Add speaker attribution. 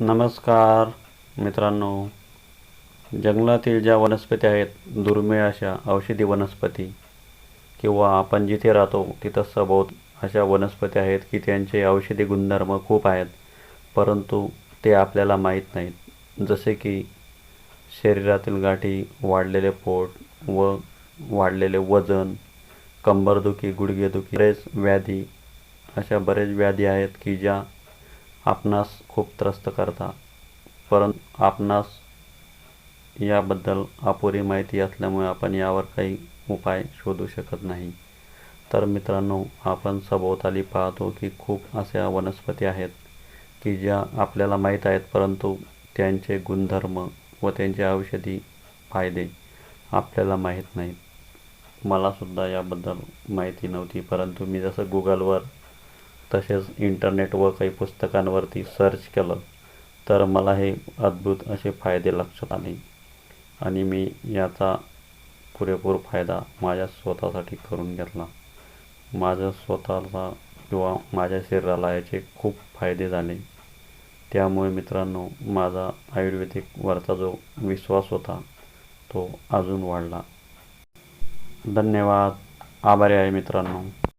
Speaker 1: नमस्कार मित्रांनो. जंगलातील ज्या वनस्पती आहेत दुर्मिळ अशा औषधी वनस्पती किंवा आपण जिथे राहतो तिथं सभोवत अशा वनस्पती आहेत की त्यांचे औषधी गुणधर्म खूप आहेत परंतु ते आपल्याला माहीत नाहीत. जसे की शरीरातील गाठी वाढलेले पोट व वाढलेले वजन कंबरदुखी गुडघेदुखी बरेच व्याधी अशा बरेच व्याधी आहेत की ज्या आपणास खूप त्रस्त करता. परंतु आपणास याबद्दल अपुरी माहिती असल्यामुळे आपण यावर काही उपाय शोधू शकत नाही. तर मित्रांनो आपण सभोवताली पाहतो की खूप अशा वनस्पती आहेत की ज्या आपल्याला माहीत आहेत परंतु त्यांचे गुणधर्म व त्यांचे औषधी फायदे आपल्याला माहीत नाहीत. मलासुद्धा याबद्दल माहिती नव्हती परंतु मी जसं गुगलवर तसेच इंटरनेट व काही पुस्तकांवरती सर्च केलं तर मला हे अद्भुत असे फायदे लक्षात आले. आणि मी याचा पुरेपूर फायदा माझ्या स्वतःसाठी करून घेतला. माझं स्वतःला किंवा माझ्या शरीराला याचे खूप फायदे झाले. त्यामुळे मित्रांनो माझा आयुर्वेदिकवरचा जो विश्वास होता तो अजून वाढला. धन्यवाद. आभारी आहे मित्रांनो.